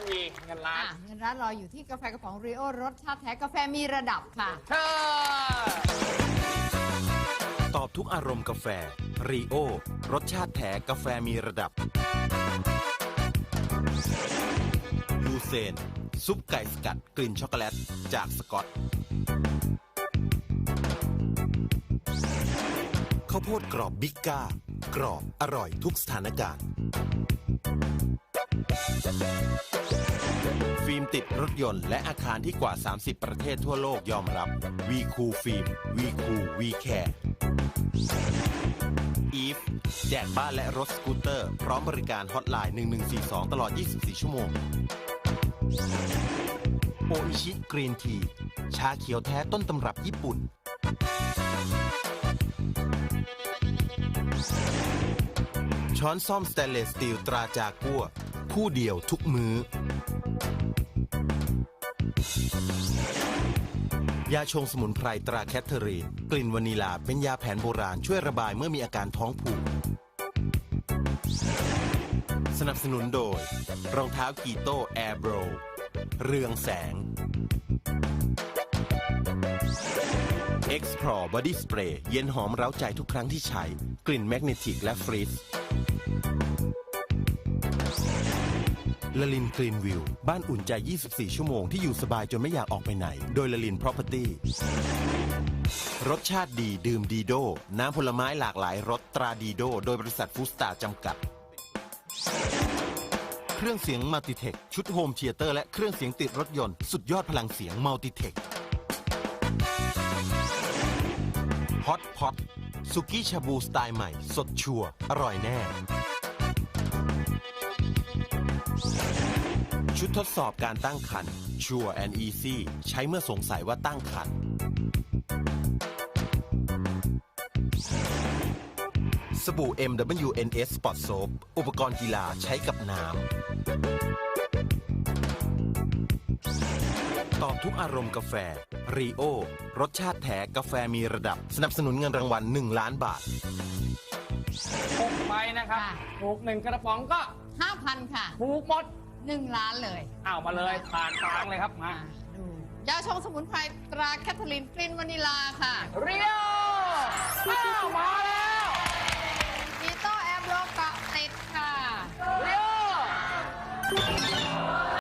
ทันทีเงินล้าน อะเงินร้านรออยู่ที่กาแฟกระป๋องรีโอรสชาติแท้กาแฟมีระดับค่ะ เธอ ตอบทุกอารมณ์กาแฟรีโอรสชาติแท้กาแฟมีระดับลูเซน ซุปไก่สกัดกลิ่นช็อกโกแลต จากสกอตข้าวโพดกรอบบิ๊กก้า กรอบอร่อยทุกสถานการณ์ฟิ ล์มติดรถยนต์และอาคารที่กว่า 30 ประเทศทั่วโลกยอมรับวีคูฟิล์มวีคูวีแคร์อีฟแจกบ้านและรถสกูตเตอร์ พร้อมบริการฮอตไลน์ 1142 ตลอด 24 ชั่วโมง โออิชิกรีนที ชาเขียวแท้ต้นตำรับญี่ปุ่น ช้อนซ่อมสเตนเลสสตีลตราจากัว คู่เดียวทุกมือ้อ ยาชงสมุนไพรตราแคทเธอรีน กลิ่นวานิลาเป็นยาแผนโบราณช่วยระบายเมื่อมีอาการท้องผูก สนับสนุนโดย รองเท้ากีโต้แอร์โบรเรืองแสง X Pro Body Spray เย็นหอมเร้าใจทุกครั้งที่ใช้ กลิ่นแมกเนติกและฟรีซ ละลินกรีนวิว บ้านอุ่นใจ 24 ชั่วโมงที่อยู่สบายจนไม่อยากออกไปไหน โดยละลิน Property รสชาติดีดื่มดีโด น้ำผลไม้หลากหลายรสตราดีโด โดยบริษัทฟูสตาจำกัด เครื่องเสียงมัลติเทคชุดโฮมเธียเตอร์และเครื่องเสียงติดรถยนต์สุดยอดพลังเสียงมัลติเทคฮอตพอตสุกี้ชาบูสไตล์ใหม่ สดชัวอร่อยแน่ ชุดทดสอบการตั้งครรภ์ Sure and Easy ใช้เมื่อสงสัยว่าตั้งครรภ์ สบู่ MWNS Sport Soap อุปกรณ์กีฬาใช้กับน้ำ ตอบทุกอารมณ์กาแฟ รีโอ รสชาติแท้กาแฟมีระดับ สนับสนุนเงินรางวัล 1 ล้านบาทหกใบนะครับ ค่ะ ถูกหนึ่งกระป๋องก็ 5,000 ค่ะ ถูกหมด 1ล้านเลยเอามาเลยผ่านทางเลยครับมาอะดูยาชงสมุนไพรตราแคทเธอรีนกลิ่นวานิลาค่ะ เรียวอ้าวมาแล้